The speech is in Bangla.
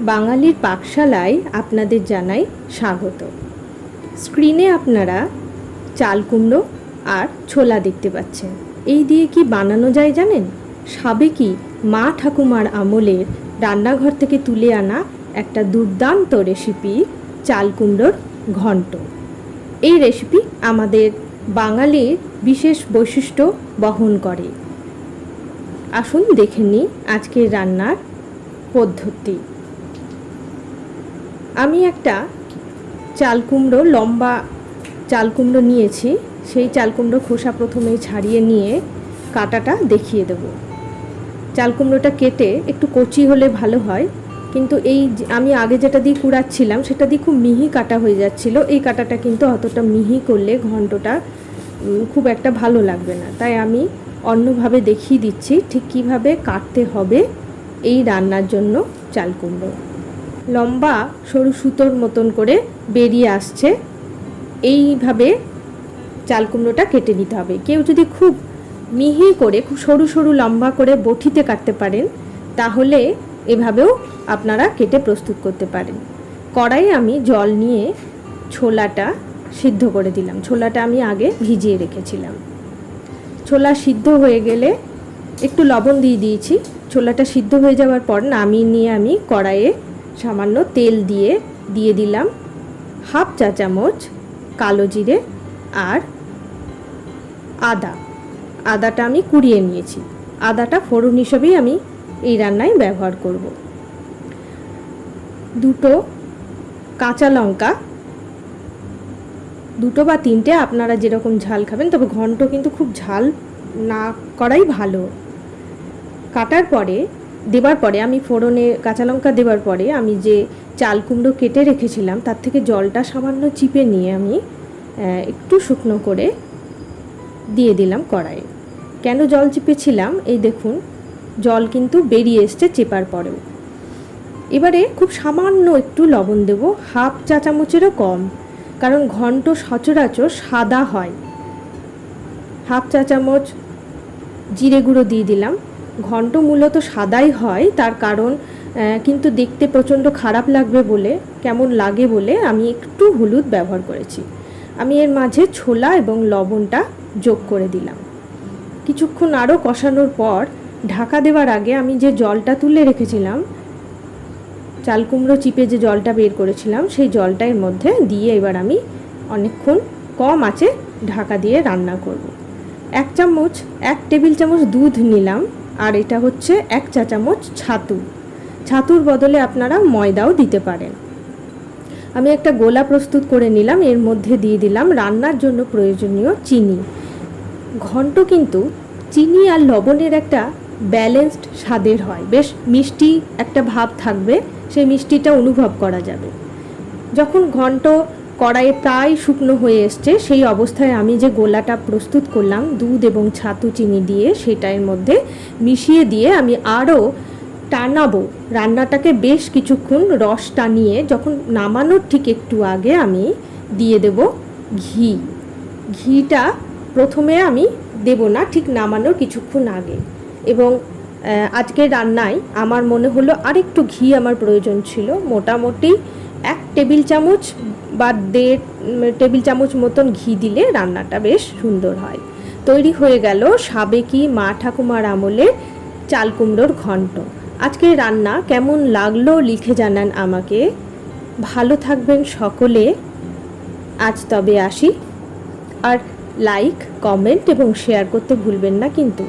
বাঙালির পাকশালায় আপনাদের জানাই স্বাগত। স্ক্রিনে আপনারা চাল কুমড়ো আর ছোলা দেখতে পাচ্ছেন। এই দিয়ে কি বানানো যায় জানেন? সাবেকি মা ঠাকুমার আমলের রান্নাঘর থেকে তুলে আনা একটা দুর্দান্ত রেসিপি চাল কুমড়োর ঘন্ট। এই রেসিপি আমাদের বাঙালির বিশেষ বৈশিষ্ট্য বহন করে। আসুন দেখে নিই আজকের রান্নার পদ্ধতি। আমি একটা চাল কুমড়ো, লম্বা চাল কুমড়ো নিয়েছি। সেই চাল কুমড়ো খোসা প্রথমে ছাড়িয়ে নিয়ে কাটাটা দেখিয়ে দেব। চাল কুমড়োটা কেটে একটু কচি হলে ভালো হয়, কিন্তু এই আমি আগে যেটা দিয়ে কুড়াচ্ছিলাম, সেটা দিয়ে খুব মিহি কাটা হয়ে যাচ্ছিল। এই কাটাটা কিন্তু অতটা মিহি করলে ঘন্টটা খুব একটা ভালো লাগবে না। তাই আমি অন্যভাবে দেখিয়ে দিচ্ছি ঠিক কীভাবে কাটতে হবে এই রান্নার জন্য চাল কুমড়ো। লম্বা, সরু সুতোর মতন করে বেরিয়ে আসছে। এইভাবে চাল কুমড়োটা কেটে নিতে হবে। কেউ যদি খুব মিহি করে, খুব সরু সরু লম্বা করে বটিতে কাটতে পারেন, তাহলে এভাবেও আপনারা কেটে প্রস্তুত করতে পারেন। কড়াই আমি জল নিয়ে ছোলাটা সিদ্ধ করে দিলাম। ছোলাটা আমি আগে ভিজিয়ে রেখেছিলাম। ছোলা সিদ্ধ হয়ে গেলে একটু লবণ দিয়ে দিয়েছি। ছোলাটা সিদ্ধ হয়ে যাওয়ার পর নামিয়ে নিয়ে আমি কড়াইয়ে সামান্য তেল দিয়ে দিয়ে দিলাম হাফ চা চামচ কালো জিরে আর আদা। আদাটা আমি কুড়িয়ে নিয়েছি। আদাটা ফোড়ন হিসেবেই আমি এই রান্নায় ব্যবহার করব। দুটো কাঁচা লঙ্কা, দুটো বা তিনটে আপনারা যেরকম ঝাল খাবেন, তবে ঘন্ট কিন্তু খুব ঝাল না করাই ভালো। কাটার পরে দেবার পরে, আমি ফোড়নে কাঁচা লঙ্কা দেবার পরে আমি যে চাল কুমড়ো কেটে রেখেছিলাম, তার থেকে জলটা সামান্য চিপে নিয়ে আমি একটু শুকনো করে দিয়ে দিলাম কড়াইয়ে। কেন জল চিপেছিলাম? এই দেখুন, জল কিন্তু বেরিয়ে এসছে চেপার পরেও। এবারে খুব সামান্য একটু লবণ দেব, হাফ চা চামচেরও কম, কারণ ঘন্ট সচরাচর সাদা হয়। হাফ চা চামচ জিরে গুঁড়ো দিয়ে দিলাম ঘন্ট মূলত সাদাই হয়, তার কারণ কিন্তু দেখতে প্রচণ্ড খারাপ লাগবে বলে, কেমন লাগে বলে আমি একটু হলুদ ব্যবহার করেছি। আমি এর মাঝে ছোলা এবং লবণটা যোগ করে দিলাম। কিছুক্ষণ আরও কষানোর পর, ঢাকা দেওয়ার আগে আমি যে জলটা তুলে রেখেছিলাম, চাল কুমড়ো চিপে যে জলটা বের করেছিলাম, সেই জলটা এর মধ্যে দিয়ে এবার আমি অনেকক্ষণ কম আছে ঢাকা দিয়ে রান্না করব। এক চামচ, এক টেবিল চামচ দুধ নিলাম। আর এটা হচ্ছে এক চা চামচ ছাতু। ছাতুর বদলে আপনারা ময়দাও দিতে পারেন। আমি একটা গোলা প্রস্তুত করে নিলাম, এর মধ্যে দিয়ে দিলাম রান্নার জন্য প্রয়োজনীয় চিনি। ঘন্ট কিন্তু চিনি আর লবণের একটা ব্যালেন্সড স্বাদের হয়। বেশ মিষ্টি একটা ভাব থাকবে, সেই মিষ্টিটা অনুভব করা যাবে। যখন ঘন্ট কড়াইয়ে প্রায় শুকনো হয়ে এসছে সেই অবস্থায় আমি যে গোলাটা প্রস্তুত করলাম দুধ এবং ছাতু চিনি দিয়ে সেটা এর মধ্যে মিশিয়ে দিয়ে আমি আরও টানাবো। রান্নাটাকে বেশ কিছুক্ষণ রস টানিয়ে যখন নামানোর ঠিক একটু আগে আমি দিয়ে দেব ঘি। ঘিটা প্রথমে আমি দেব না ঠিক নামানোর কিছুক্ষণ আগে। এবং আহ, আজকের রান্নায় আমার মনে হলো আরেকটু ঘি আমার প্রয়োজন ছিল। মোটামুটি এক টেবিল চামচ বা দেড় টেবিল চামচ মতন ঘি দিলে রান্নাটা বেশ সুন্দর হয়। তৈরি হয়ে গেল সাবেকি মা ঠাকুমার আমলের চাল কুমড়োর ঘন্ট। আজকের রান্না কেমন লাগল লিখে জানান আমাকে। ভালো থাকবেন সকলে। আজ তবে আসি। আর লাইক কমেন্ট এবং শেয়ার করতে ভুলবেন না কিন্তু।